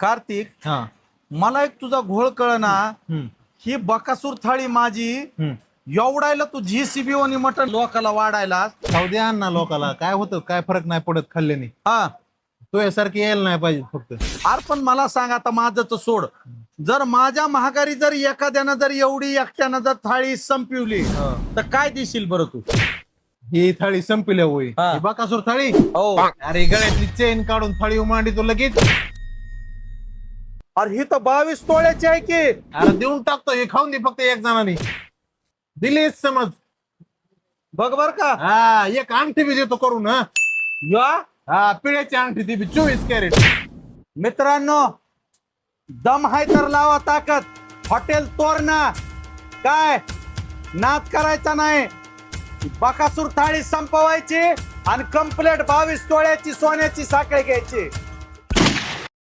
कार्तिक हा. मला एक तुझा घोळ कळ ना हम्म, ही बकासूर थाळी माझी. हम्म. एवढायला तू जी सी बी आणि मटन लोकाला वाढायला खाऊ द्या ना लोकाला. काय होतं काय फरक नाही पडत खाल्ल्याने. हा. तो यासारखी यायला नाही पाहिजे फक्त. अरे पण मला सांग आता माझं सोड. जर माझ्या महागारी जर एखाद्यानं जर एवढी एकट्यानं जर थाळी संपवली तर काय देशील बरं तू? ही थाळी संपल्या होई हा. ही बकासूर थाळी? हो. अरे गळ्यातली चेन काढून थाळी मांडी तो लगेच. अरे ही तर बावीस तोळ्याची आहे की. अरे देऊन टाकतो हे खाऊन दे फक्त एक जणांनी. दिलीच समज. बघ बर का. हा एक अंगठी बी देतो करून हा. या. हा पिळ्याची अंगठी ती बी चोवीस कॅरेट. मित्रांनो दम हाय तर लावा ताकद. हॉटेल तोरणा. काय? नाद करायचा नाही. बकासूर थाळी संपवायची आणि कंप्लेट बावीस तोळ्याची सोन्याची साखळी घ्यायची.